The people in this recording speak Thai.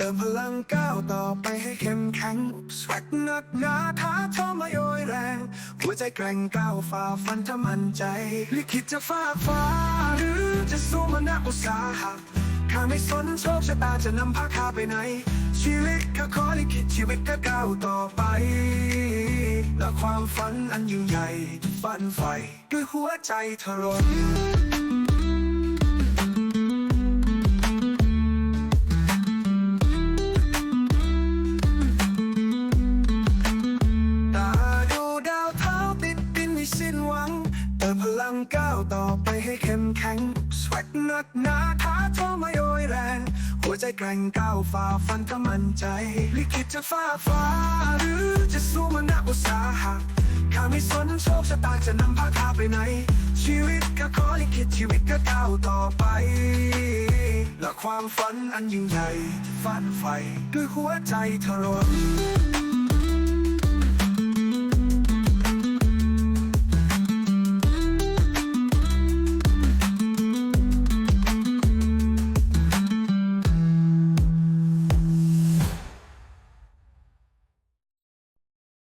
ติมพลังก้าวต่อไปให้เข้มแข็งสวักนักหนาท้าทอมาโยยแรง หัวใจแกร่งก้าวฝ่าฟันถ้ามั่นใจ ลิขิตจะฟ้าฟ้า หรือจะสู้มานักอุตสาหะข้าไม่สนโชคชะตาจะนำพาข้าไปไหน ชีวิตข้าขอลิขิตชีวิตก็ก้าวต่อไป และความฝันอันยิ่งใหญ่ฝันใฝ่ด้วยหัวใจทะรนังก้าวต่อไปให้เข้มแข็ง สวักนักหนาท้าทอมาโยยแรง หัวใจแกร่งก้าวฝ่าฟันถ้ามั่นใจ ลิขิตจะฟ้าฟ้าหรือจะสู้มานักอุตสาหะข้าไม่สนโชคชะตาจะนำพาข้าไปไหน ชีวิตก็ขอลิขิตชีวิตก็ก้าวต่อไป และความฝันอันยิ่งใหญ่ฝันใฝ่ด้วยหัวใจทะรน